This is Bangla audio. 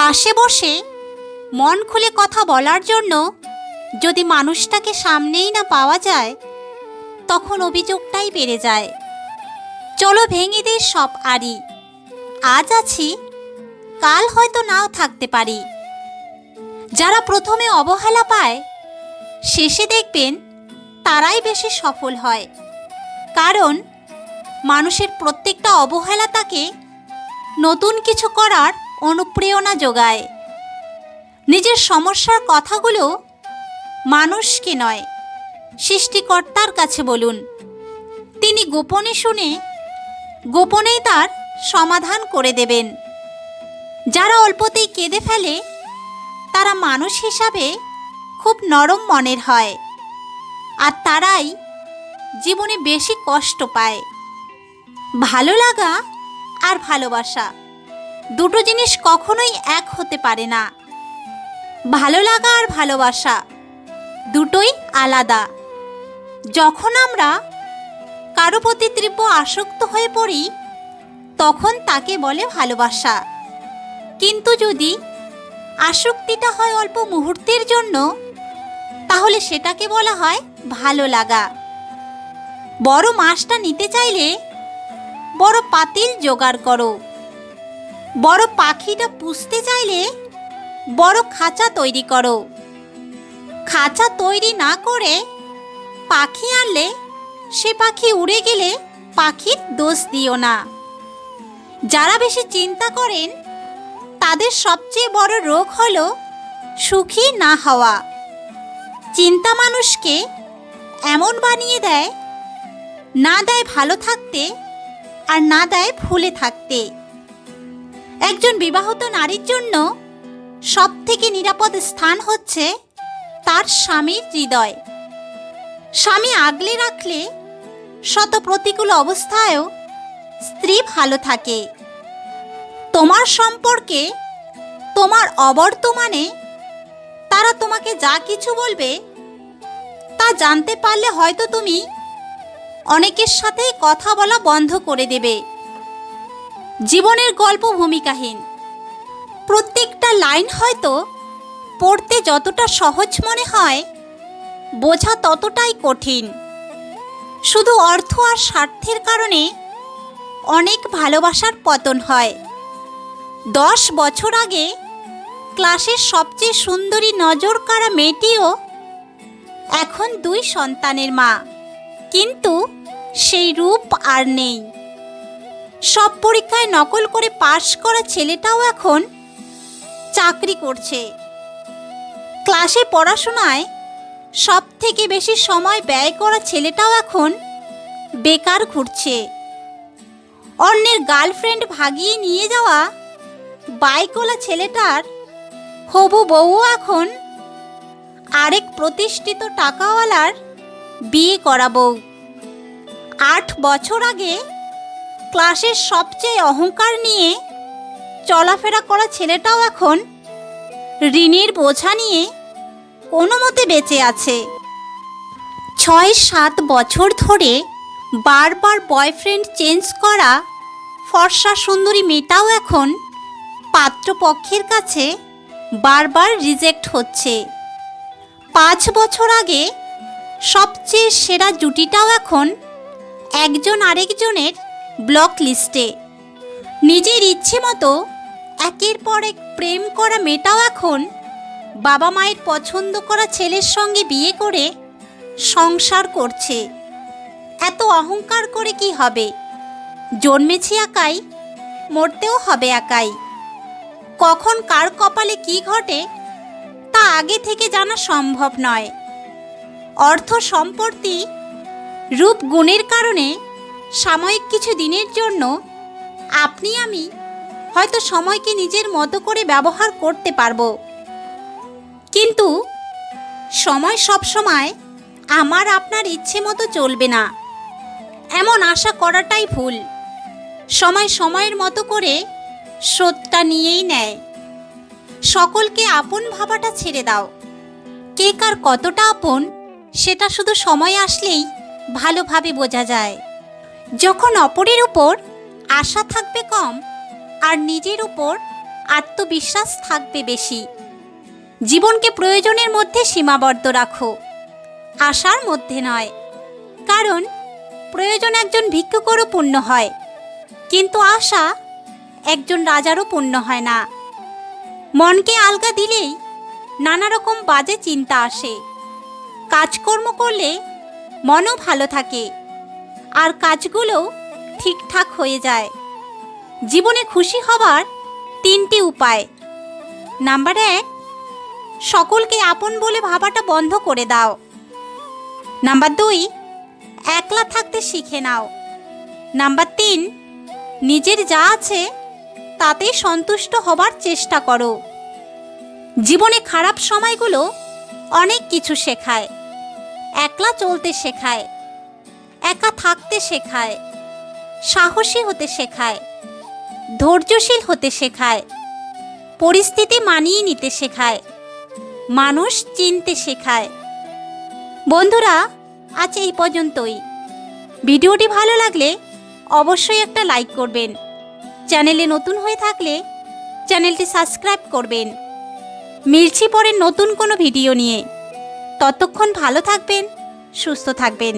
পাশে বসে মন খুলে কথা বলার জন্য যদি মানুষটাকে সামনেই না পাওয়া যায়, তখন অভিযোগটাই বেড়ে যায়। চলো ভেঙে দিই সব আড়ি। আজ আছি, কাল হয়তো নাও থাকতে পারি। যারা প্রথমে অবহেলা পায়, শেষে দেখবেন তারাই বেশি সফল হয়। কারণ মানুষের প্রত্যেকটা অবহেলা তাকে নতুন কিছু করার অনুপ্রেরণা যোগায়। নিজের সমস্যার কথাগুলো মানুষকে নয়, সৃষ্টিকর্তার কাছে বলুন। তিনি গোপনে শুনে গোপনেই তার সমাধান করে দেবেন। যারা অল্পতেই কেঁদে ফেলে, তারা মানুষ হিসাবে খুব নরম মনের হয় আর তারাই জীবনে বেশি কষ্ট পায়। ভালো লাগা আর ভালোবাসা। দুটো জিনিস কখনোই এক হতে পারে না। ভালো লাগা আর ভালোবাসা দুটোই আলাদা। যখন আমরা কারও প্রতি তীব্র আসক্ত হয়ে পড়ি, তখন তাকে বলে ভালোবাসা। কিন্তু যদি আসক্তিটা হয় অল্প মুহূর্তের জন্য, তাহলে সেটাকে বলা হয় ভালো লাগা। বড় মাছটা নিতে চাইলে বড় পাতিল জোগাড় করো। বড় পাখিটা পুষতে চাইলে বড় খাঁচা তৈরি করো। খাঁচা তৈরি না করে পাখি আনলে সে পাখি উড়ে গেলে পাখির দোষ দিও না। যারা বেশি চিন্তা করেন, তাদের সবচেয়ে বড় রোগ হল সুখী না হওয়া। চিন্তা মানুষকে এমন বানিয়ে দেয়, না দেয় ভালো থাকতে আর না দেয় ভুলে থাকতে। একজন বিবাহত নারীর জন্য সব থেকে নিরাপদ স্থান হচ্ছে তার স্বামীর হৃদয়। স্বামী আগলে রাখলে শত প্রতিকূল অবস্থায়ও স্ত্রী ভালো থাকে। তোমার সম্পর্কে, তোমার অবর্তমানে তারা তোমাকে যা কিছু বলবে তা জানতে পারলে হয়তো তুমি অনেকের সাথে কথা বলা বন্ধ করে দেবে। জীবনের গল্প ভূমিকাহীন। প্রত্যেকটা লাইন হয়তো পড়তে যতটা সহজ মনে হয়, বোঝা ততটাই কঠিন। শুধু অর্থ আর স্বার্থের কারণে অনেক ভালোবাসার পতন হয়। দশ বছর আগে ক্লাসের সবচেয়ে সুন্দরী নজর কাড়া মেয়েটিও এখন দুই সন্তানের মা। কিন্তু সেই রূপ আর নেই। সব পরীক্ষায় নকল করে পাশ করা ছেলেটাও এখন চাকরি করছে। ক্লাসে পড়াশোনায় সব থেকে বেশি সময় ব্যয় করা ছেলেটাও এখন বেকার ঘুরছে। অন্যের গার্লফ্রেন্ড ভাগিয়ে নিয়ে যাওয়া বাইকওয়ালা ছেলেটার হবু বউ এখন আরেক প্রতিষ্ঠিত টাকাওয়ালার বিয়ে করা বউ আট বছর আগে ক্লাসের সবচেয়ে অহংকার নিয়ে চলাফেরা করা ছেলেটাও এখন ঋণের বোঝা নিয়ে কোনো মতে বেঁচে আছে। ছয় সাত বছর ধরে বারবার বয়ফ্রেন্ড চেঞ্জ করা ফর্সা সুন্দরী মেয়েটাও এখন পাত্রপক্ষের কাছে বারবার রিজেক্ট হচ্ছে। পাঁচ বছর আগে সবচেয়ে সেরা জুটিটাও এখন একজন আরেকজনের ব্লক লিস্টে। নিজের ইচ্ছে মতো একের পর এক প্রেম করা মেয়েটাও এখন বাবা মায়ের পছন্দ করা ছেলের সঙ্গে বিয়ে করে সংসার করছে। এত অহংকার করে কি হবে? জন্মেছি একাই, মরতেও হবে একাই। কখন কার কপালে কি ঘটে তা আগে থেকে জানা সম্ভব নয়। অর্থ সম্পত্তি রূপ গুণের কারণে সাময়িক কিছু দিনের জন্য আপনি আমি হয়তো সময়কে নিজের মতো করে ব্যবহার করতে পারব। কিন্তু সময় সব সময় আমার আপনার ইচ্ছে মতো চলবে না। এমন আশা করাটাই ভুল। সময় সময়ের মতো করে স্রোতটা নিয়েই নেয়। সকলকে আপন ভাবাটা ছেড়ে দাও। কে কার কতটা আপন, সেটা শুধু সময় আসলেই ভালোভাবে বোঝা যায়। যখন অপরের উপর আশা থাকবে কম আর নিজের উপর আত্মবিশ্বাস থাকবে বেশি। জীবনকে প্রয়োজনের মধ্যে সীমাবদ্ধ রাখো, আশার মধ্যে নয়। কারণ প্রয়োজন একজন ভিক্ষুকরও পূর্ণ হয়, কিন্তু আশা একজন রাজারও পূর্ণ হয় না। মনকে আলগা দিলেই নানা রকম বাজে চিন্তা আসে। কাজকর্ম করলে মনও ভালো থাকে। আর কাজগুলো ঠিকঠাক হয়ে যায়। জীবনে খুশি হবার তিনটি উপায়। নাম্বার এক, সকলকে আপন বলে ভাবাটা বন্ধ করে দাও। নাম্বার দুই, একলা থাকতে শিখে নাও। নাম্বার তিন, নিজের যা আছে তাতে সন্তুষ্ট হবার চেষ্টা করো। জীবনে খারাপ সময়গুলো অনেক কিছু শেখায়। একলা চলতে শেখায়। একা থাকতে শেখায়, সাহসী হতে শেখায়, ধৈর্যশীল হতে শেখায়, পরিস্থিতি মানিয়ে নিতে শেখায়, মানুষ চিনতে শেখায়। বন্ধুরা, আজ এই পর্যন্তই। ভিডিওটি ভালো লাগলে অবশ্যই একটা লাইক করবেন। চ্যানেলে নতুন হয়ে থাকলে চ্যানেলটি সাবস্ক্রাইব করবেন। মিলছি পরে নতুন কোনো ভিডিও নিয়ে। ততক্ষণ ভালো থাকবেন, সুস্থ থাকবেন।